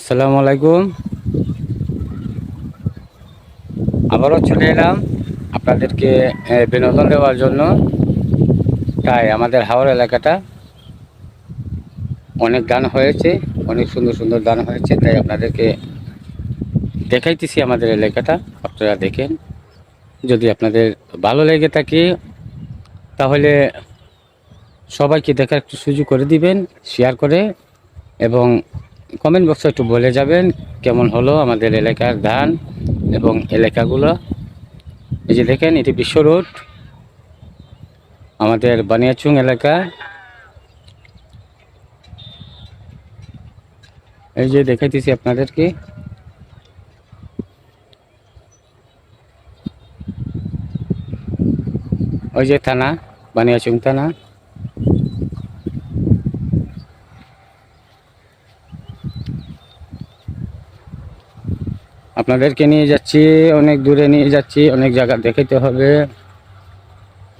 আসসালামু আলাইকুম। আবারও চলে এলাম আপনাদেরকে বিনোদন দেওয়ার জন্য। তাই আমাদের হাওড় এলাকাটা অনেক গান হয়েছে, অনেক সুন্দর সুন্দর গান হয়েছে, তাই আপনাদেরকে দেখাইতেছি আমাদের এলাকাটা, আপনারা দেখেন। যদি আপনাদের ভালো লেগে থাকে, তাহলে সবাইকে দেখার একটু সুযোগ করে দিবেন শেয়ার করে, এবং কমেন্ট বক্সে একটু বলে যাবেন কেমন হলো আমাদের এলাকার ধান এবং এলাকাগুলো। এই যে দেখেন, এটি বিশ্ব রোড। আমাদের বানিয়াচুং এলাকা। এই যে দেখাইতেছি আপনাদেরকে। ওই যে থানা, বানিয়াচুং থানা। আপনাদেরকে নিয়ে যাচ্ছি, অনেক দূরে নিয়ে যাচ্ছি, অনেক জায়গা দেখাইতে হবে।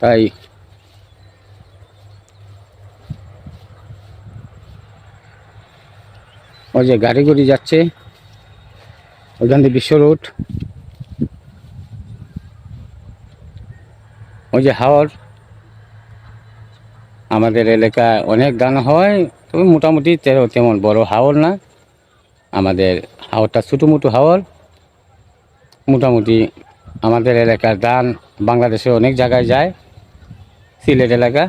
তাই। ওই যে গাড়ি গুড়ি যাচ্ছে, ওইখান দিয়ে বিশ্ব রোড। ওই যে হাওর। আমাদের এলাকায় অনেক গান হয়, তবে মোটামুটি তেমন বড় হাওর না। আমাদের হাওরটা ছোটো মোটো হাওর। মোটামুটি আমাদের এলাকার ধান বাংলাদেশে অনেক জায়গায় যায়, সিলেট এলাকা,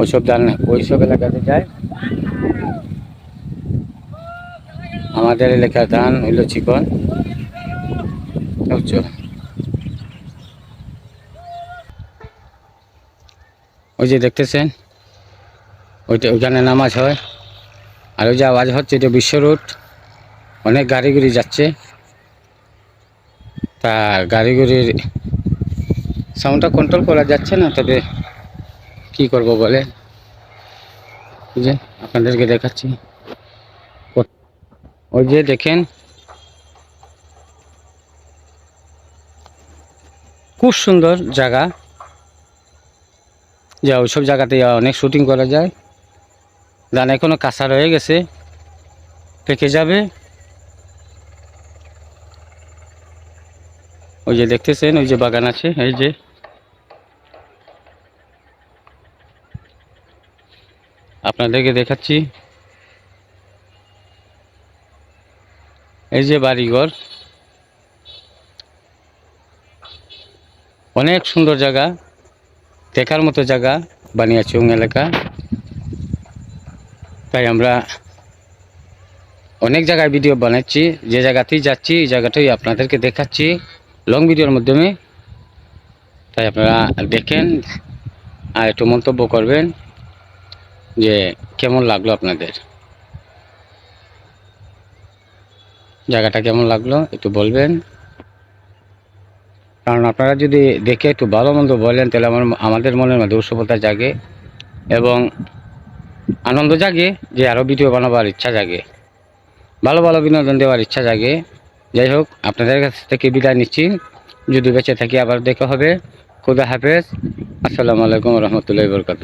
ওইসব ধান, ওইসব এলাকাতে যায়। আমাদের এলাকার ধান হইল চিকন। ওই যে দেখতেছেন, ওইটা ওইখানে নামাজ হয়। আর ওই যে আওয়াজ হচ্ছে, এটা বিশ্ব রোড। অনেক গাড়ি গুড়ি যাচ্ছে। তা গাড়িগুড়ির সাউন্ডটা কন্ট্রোল করা যাচ্ছে না, তবে কি করব বলে? যে আপনাদেরকে দেখাচ্ছি। ওই যে দেখেন, খুব সুন্দর জায়গা। যা ওইসব জায়গাতে অনেক শুটিং করা যায়। গান এখনও কাঁচা রয়ে গেছে। পেকে যাবে। ওই যে দেখতেছেন, ওই যে বাগান আছে, এই যে। আপনাদেরকে দেখাচ্ছি। এই যে বাড়িঘর। অনেক সুন্দর জায়গা, দেখার মতো জায়গা বানিয়াচুং এলাকা। তাই আমরা অনেক জায়গায় ভিডিও বানাচ্ছি, যে জায়গাতেই যাচ্ছি, এই জায়গাটাই আপনাদেরকে দেখাচ্ছি। লং ভিডিওর মাধ্যমে। তাই আপনারা দেখেন আর একটু মন্তব্য করবেন যে কেমন লাগল আপনাদের। জায়গাটা কেমন লাগল একটু বলবেন। কারণ আপনারা যদি দেখে একটু ভালো মন্দ বলেন, তাহলে আমার আমাদের মনের মধ্যে উৎসবতা জাগে এবং আনন্দ জাগে, যে আরও ভিডিও বানাবার ইচ্ছা জাগে। ভালো ভালো বিনোদন দেওয়ার ইচ্ছা জাগে। যাই হোক, আপনাদের কাছ থেকে বিদায় নিচ্ছি। যদি বেঁচে থাকি, আবার দেখা হবে। খুদা হাফেজ। আসসালামু আলাইকুম রহমতুল্লাহ বরকাত